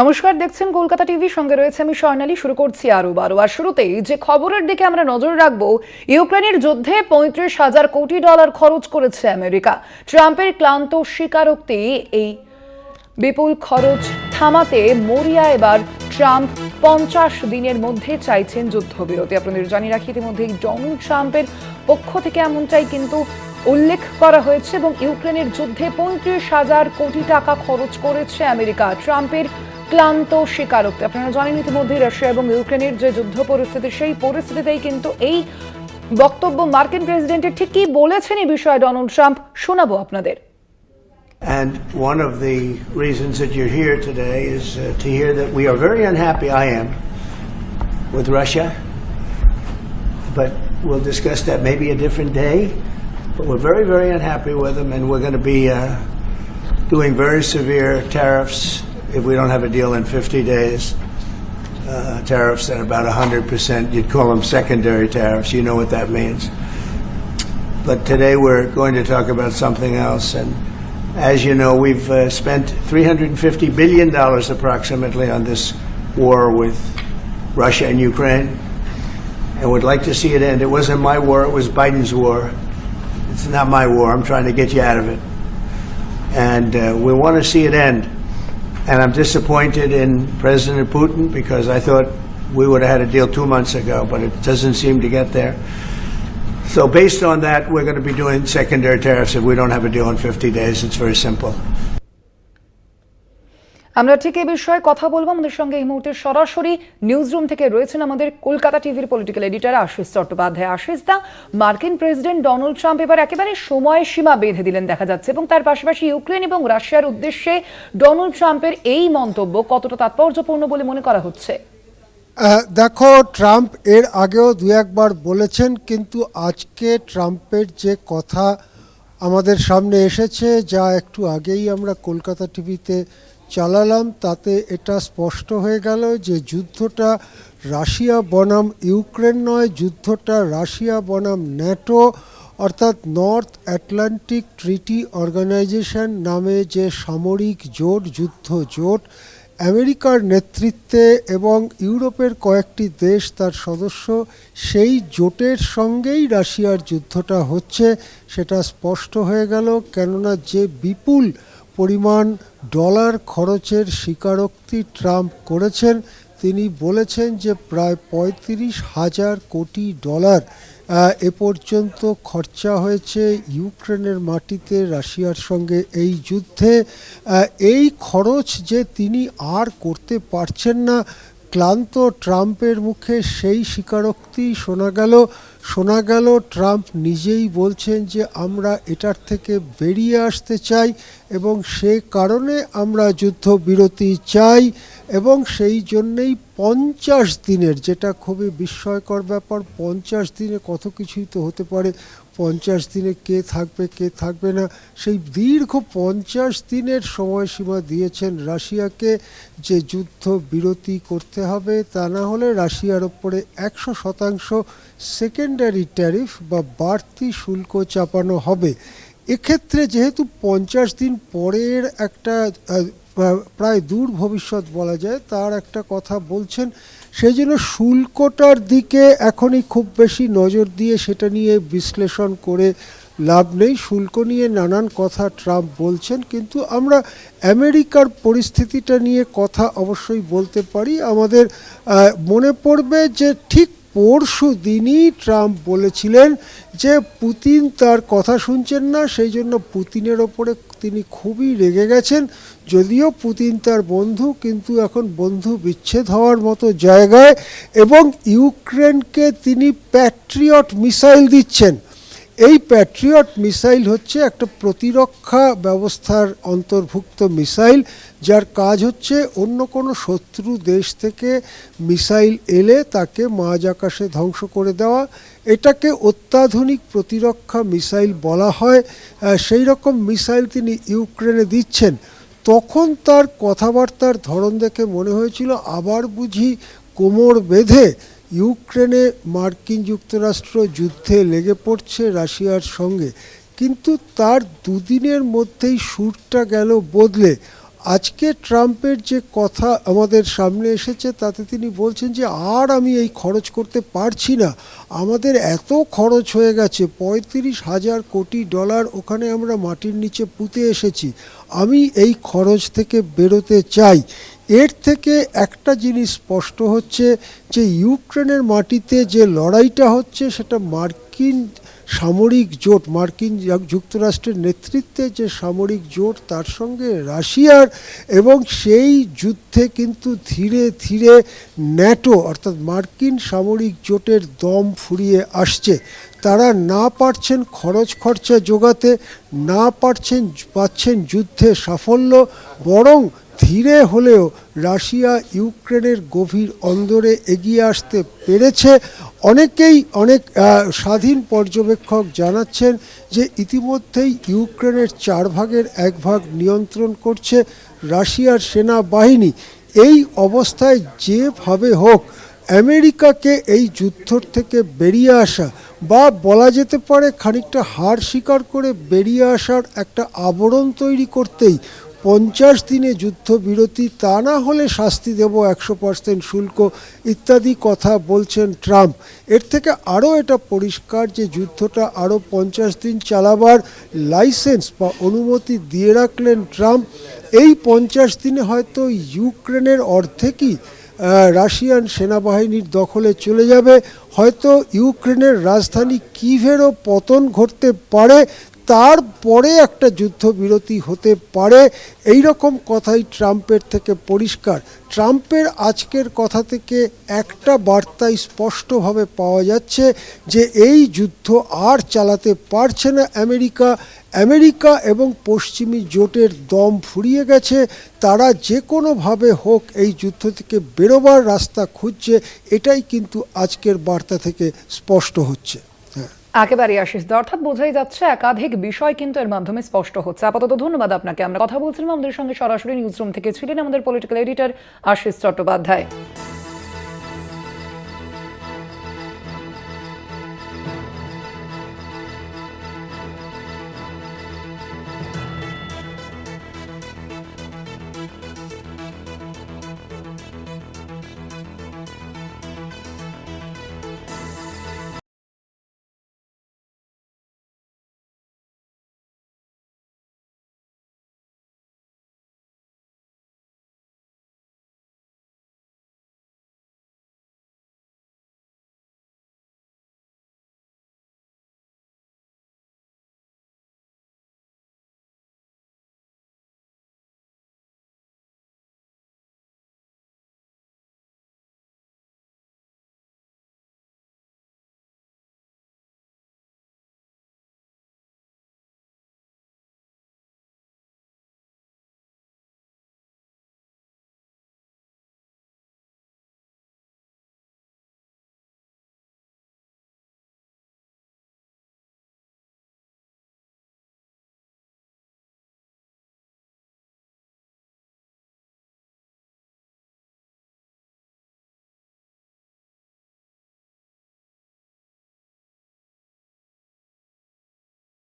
নমস্কার, দেখছেন কলকাতা টিভি, সঙ্গে রয়েছে আমি স্বর্ণালী, শুরু করছি আরও বারো। আর শুরুতেই যে খবরের দিকে আমরা নজর রাখব, ইউক্রেনের যুদ্ধে পঁয়ত্রিশ হাজার কোটি ডলার খরচ করেছে আমেরিকা। ট্রাম্পের ক্লান্ত স্বীকারোক্তি, এই বিপুল খরচ থামাতে মরিয়া এবার ট্রাম্প পঞ্চাশ দিনের মধ্যে চাইছেন যুদ্ধবিরতি। আপনাদের জানিয়ে রাখি, ইতিমধ্যেই ডোনাল্ড ট্রাম্পের পক্ষ থেকে এমনটাই কিন্তু উল্লেখ করা হয়েছে এবং ইউক্রেনের যুদ্ধে পঁয়ত্রিশ হাজার কোটি টাকা খরচ করেছে আমেরিকা। ট্রাম্পের ক্লান্ত স্বীকারোক্তি আপনারা জানেন ইতিমধ্যেই রাশিয়া এবং ইউক্রেনের যে যুদ্ধ পরিস্থিতি সেই পরিস্থিতিতেই কিন্তু এই বক্তব্য মার্কিন প্রেসিডেন্টের ঠিক কি বলেছেন এই বিষয়ে ডোনাল্ড ট্রাম্প শোনাবো আপনাদের And one of the reasons that you're here today is uh, to hear that we are very unhappy, I am, with Russia. But we'll discuss that maybe a different day. But we're very, very unhappy with them, and we're going to be uh, doing very severe tariffs if we don't have a deal in 50 days. Uh, tariffs at about 100%. You'd call them secondary tariffs. You know what that means. But today we're going to talk about something else. And as you know, we've uh, spent $350 billion approximately on this war with Russia and Ukraine. And would like to see it end. It wasn't my war, it was Biden's war. It's not my war. I'm trying to get you out of it. And uh, we want to see it end. And I'm disappointed in President Putin because I thought we would have had a deal two months ago, but it doesn't seem to get there. So based on that, we're going to be doing secondary tariffs if we don't have a deal in 50 days. It's very simple. আমরা ঠিক এই বিষয়ে কথা বলব। আমাদের সঙ্গে এই মুহূর্তে সরাসরি নিউজ রুম থেকে রয়েছেন আমাদের কলকাতা টিভির পলিটিক্যাল এডিটর আশিস চট্টোপাধ্যায়। আশিস দা, মার্কিন প্রেসিডেন্ট ডোনাল্ড ট্রাম্প এবার একেবারে সময় সীমা বেঁধে দিলেন দেখা যাচ্ছে এবং তার পাশাপাশি ইউক্রেন এবং রাশিয়ার উদ্দেশ্যে ডোনাল্ড ট্রাম্পের এই মন্তব্য কতটা তাৎপর্যপূর্ণ বলে মনে করা হচ্ছে? দেখো ট্রাম্প এর আগেও দু একবার বলেছেন, কিন্তু আজকে ট্রাম্পের যে কথা আমাদের সামনে এসেছে, যা একটু আগেই আমরা কলকাতা টিভিতে চালালাম, তাতে এটা স্পষ্ট হয়ে গেল যে যুদ্ধটা রাশিয়া বনাম ইউক্রেন নয়, যুদ্ধটা রাশিয়া বনাম ন্যাটো, অর্থাৎ নর্থ অ্যাটলান্টিক ট্রিটি অর্গানাইজেশন নামে যে সামরিক জোট, যুদ্ধ জোট, আমেরিকার নেতৃত্বে এবং ইউরোপের কয়েকটি দেশ তার সদস্য, সেই জোটের সঙ্গেই রাশিয়ার যুদ্ধটা হচ্ছে, সেটা স্পষ্ট হয়ে গেল। কেননা যে বিপুল পরিমাণ ডলার খরচের স্বীকারোক্তি ট্রাম্প করেছেন, তিনি বলেছেন যে প্রায় পঁয়ত্রিশ হাজার কোটি ডলার এ পর্যন্ত খরচা হয়েছে ইউক্রেনের মাটিতে রাশিয়ার সঙ্গে এই যুদ্ধে। এই খরচ যে তিনি আর করতে পারছেন না, ক্লান্ত ট্রাম্পের মুখে সেই স্বীকারোক্তি শোনা গেল। শোনা গেল, ট্রাম্প নিজেই বলছেন যে আমরা এটার থেকে বেরিয়ে আসতে চাই এবং সে কারণে আমরা যুদ্ধবিরতি চাই এবং সেই জন্যেই পঞ্চাশ দিনের, যেটা খুবই বিস্ময়কর ব্যাপার, পঞ্চাশ দিনে কত কিছুই তো হতে পারে। পঞ্চাশ দিনে কে থাকবে কে থাকবে না? সেই দীর্ঘ পঞ্চাশ দিনের সময়সীমা দিয়েছেন রাশিয়াকে যে যুদ্ধ বিরতি করতে হবে, তা না হলে রাশিয়ার ওপরে একশো শতাংশ সেকেন্ডারি ট্যারিফ বা বাড়তি শুল্ক চাপানো হবে। এক্ষেত্রে যেহেতু পঞ্চাশ দিন পরের একটা প্রায় দূর ভবিষ্যৎ বলা যায়, তার একটা কথা বলছেন, সেই জন্য শুল্কটার দিকে এখনই খুব বেশি নজর দিয়ে সেটা নিয়ে বিশ্লেষণ করে লাভ নেই। শুল্ক নিয়ে নানান কথা ট্রাম্প বলছেন, কিন্তু আমরা আমেরিকার পরিস্থিতিটা নিয়ে কথা অবশ্যই বলতে পারি। আমাদের মনে পড়বে যে ঠিক পরশু দিনই ট্রাম্প বলেছিলেন যে পুতিন তার কথা শুনছেন না, সেই জন্য পুতিনের ওপরে তিনি খুবই রেগে গেছেন। যদিও পুতিন তার বন্ধু, কিন্তু এখন বন্ধু বিচ্ছেদ হওয়ার মতো জায়গায় এবং ইউক্রেনকে তিনি প্যাট্রিয়ট মিসাইল দিচ্ছেন। এই প্যাট্রিয়ট মিসাইল হচ্ছে একটা প্রতিরক্ষা ব্যবস্থার অন্তর্ভুক্ত মিসাইল যার কাজ হচ্ছে অন্য কোনো শত্রু দেশ থেকে মিসাইল এলে তাকে মাঝ আকাশে ধ্বংস করে দেওয়া। এটাকে অত্যাধুনিক প্রতিরক্ষা মিসাইল বলা হয়। সেই রকম মিসাইল তিনি ইউক্রেনে দিচ্ছেন। তখন তার কথাবার্তার ধরন দেখে মনে হয়েছিল, আবার বুঝি কোমর বেঁধে ইউক্রেনে মার্কিন যুক্তরাষ্ট্র যুদ্ধে লেগে পড়ছে রাশিয়ার সঙ্গে। কিন্তু তার দুদিনের মধ্যেই সুরটা গেল বদলে। আজকে ট্রাম্পের যে কথা আমাদের সামনে এসেছে, তাতে তিনি বলছেন যে, আর আমি এই খরচ করতে পারছি না। আমাদের এত খরচ হয়ে গেছে, পঁয়ত্রিশ হাজার কোটি ডলার ওখানে আমরা মাটির নিচে পুঁতে এসেছি। আমি এই খরচ থেকে বেরোতে চাই। এর থেকে একটা জিনিস স্পষ্ট হচ্ছে যে, ইউক্রেনের মাটিতে যে লড়াইটা হচ্ছে, সেটা মার্কিন সামরিক জোট, মার্কিন যুক্তরাষ্ট্রের নেতৃত্বে যে সামরিক জোট, তার সঙ্গে রাশিয়ার এবং সেই যুদ্ধে কিন্তু ধীরে ধীরে ন্যাটো, অর্থাৎ মার্কিন সামরিক জোটের দম ফুরিয়ে আসছে। তারা না পারছেন খরচ খরচা যোগাতে না পারছেন পাচ্ছেন যুদ্ধে সাফল্য, বরং ধীরে হলেও রাশিয়া ইউক্রেনের গভীর অন্দরে এগিয়ে আসতে পেরেছে। অনেকেই অনেক স্বাধীন পর্যবেক্ষক জানাচ্ছেন যে ইতিমধ্যেই ইউক্রেনের চার ভাগের এক ভাগ নিয়ন্ত্রণ করছে রাশিয়ার সেনাবাহিনী। এই অবস্থায় যেভাবে হোক, আমেরিকাকে এই যুদ্ধর থেকে বেরিয়ে আসা বা বলা যেতে পারে খানিকটা হার স্বীকার করে বেরিয়ে আসার একটা আবরণ তৈরি করতেই পঞ্চাশ দিনে যুদ্ধবিরতি, তা না হলে শাস্তি দেব একশো পার্সেন্ট শুল্ক, ইত্যাদি কথা বলছেন ট্রাম্প। এর থেকে আরও এটা পরিষ্কার যে যুদ্ধটা আরও পঞ্চাশ দিন চালাবার লাইসেন্স বা অনুমতি দিয়ে রাখলেন ট্রাম্প, এই পঞ্চাশ দিনে হয়তো ইউক্রেনের অর্ধেকই রাশিয়ান সেনাবাহিনীর দখলে চলে যাবে। হয়তো ইউক্রেনের রাজধানী কিভেরও পতন ঘটতে পারে তারপরে একটা যুদ্ধবিরতি হতে পারে। এই রকম কথাই ট্রাম্পের থেকে পরিষ্কার। ট্রাম্পের আজকের কথা থেকে একটা বার্তাই স্পষ্টভাবে পাওয়া যাচ্ছে যে, এই যুদ্ধ আর চালাতে পারছে না আমেরিকা। আমেরিকা এবং পশ্চিমী জোটের দম ফুরিয়ে গেছে। তারা যে কোনোভাবে হোক এই যুদ্ধ থেকে বেরোবার রাস্তা খুঁজছে। এটাই কিন্তু আজকের বার্তা থেকে স্পষ্ট হচ্ছে। একেবারে আশিস দা, অর্থাৎ বোঝাই যাচ্ছে একাধিক বিষয় কিন্তু এর মাধ্যমে স্পষ্ট হচ্ছে। আপাতত ধন্যবাদ আপনাকে। আমরা কথা বলছিলাম আমাদের সঙ্গে সরাসরি নিউজরুম থেকে। ছিলেন আমাদের পলিটিক্যাল এডিটর আশিস চট্টোপাধ্যায়।